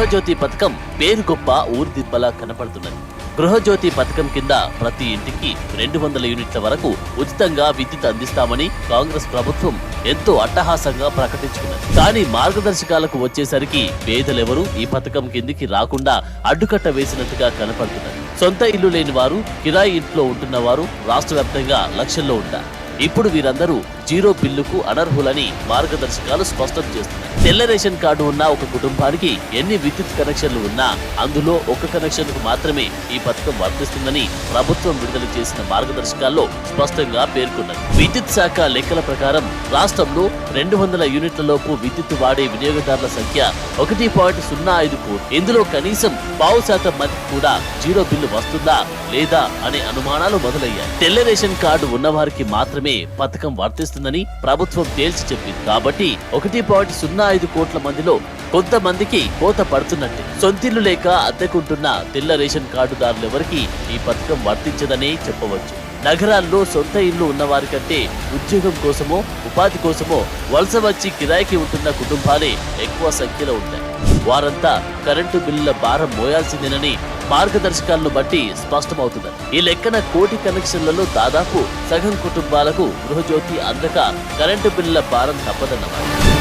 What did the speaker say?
గృహజ్యోతి పథకం పేరు గొప్ప ఊరిదిబ్బలా కనపడుతున్నది. గృహజ్యోతి పథకం కింద ప్రతి ఇంటికి రెండు వందల యూనిట్ల వరకు ఉచితంగా విద్యుత్ అందిస్తామని కాంగ్రెస్ ప్రభుత్వం ఎంతో అట్టహాసంగా ప్రకటించుకున్నది. కానీ మార్గదర్శకాలకు వచ్చేసరికి పేదలెవరూ ఈ పథకం కిందికి రాకుండా అడ్డుకట్ట వేసినట్టుగా కనపడుతున్నది. సొంత ఇల్లు లేని వారు కిరాయి ఇంట్లో ఉంటున్న వారు రాష్ట్ర వ్యాప్తంగా లక్షల్లో ఉంటారు. ఇప్పుడు వీరందరూ జీరో బిల్లుకు అనర్హులని మార్గదర్శకాలు స్పష్టం చేస్తున్నాయి. తెల్ల రేషన్ కార్డు ఉన్న ఒక కుటుంబానికి ఎన్ని విద్యుత్ కనెక్షన్లు ఉన్నా అందులో ఒక కనెక్షన్కు మాత్రమే ఈ పథకం వర్తిస్తుందని ప్రభుత్వం విడుదల చేసిన మార్గదర్శకాల్లో స్పష్టంగా పేర్కొన్నది. విద్యుత్ శాఖ లెక్కల ప్రకారం రాష్ట్రంలో రెండు వందల యూనిట్లలోపు విద్యుత్ వాడే వినియోగదారుల సంఖ్య ఒకటి పాయింట్ సున్నా ఐదు కోట్లు ఇందులో కనీసం పావు శాతం మంది కూడా జీరో బిల్లు వస్తుందా లేదా అనే అనుమానాలు మొదలయ్యాయి. తెల్ల రేషన్ కార్డు ఉన్నవారికి మాత్రమే పథకం వర్తిస్తుంది చేస్తుందని ప్రభుత్వం తేల్చి చెప్పింది. కాబట్టి ఒకటి పాయింట్ సున్నా ఐదు కోట్ల మందిలో కొంతమందికి కోత పడుతున్నట్టే. సొంతిల్లు లేక అద్దెకుంటున్న తెల్ల రేషన్ కార్డుదారులెవరికి ఈ పథకం వర్తించదనే చెప్పవచ్చు. నగరాల్లో సొంత ఇల్లు ఉన్నవారి కంటే ఉద్యోగం కోసమో ఉపాధి కోసమో వలస వచ్చి కిరాయికి ఉంటున్న కుటుంబాలే ఎక్కువ సంఖ్యలో ఉంటాయి. వారంతా కరెంటు బిల్లుల భారం మోయాల్సిందేనని మార్గదర్శకాలను బట్టి స్పష్టమవుతుంది. ఈ లెక్కన కోటి కనెక్షన్లలో దాదాపు సగం కుటుంబాలకు గృహజ్యోతి అందక కరెంటు బిల్లుల భారం తప్పదన్నమాట.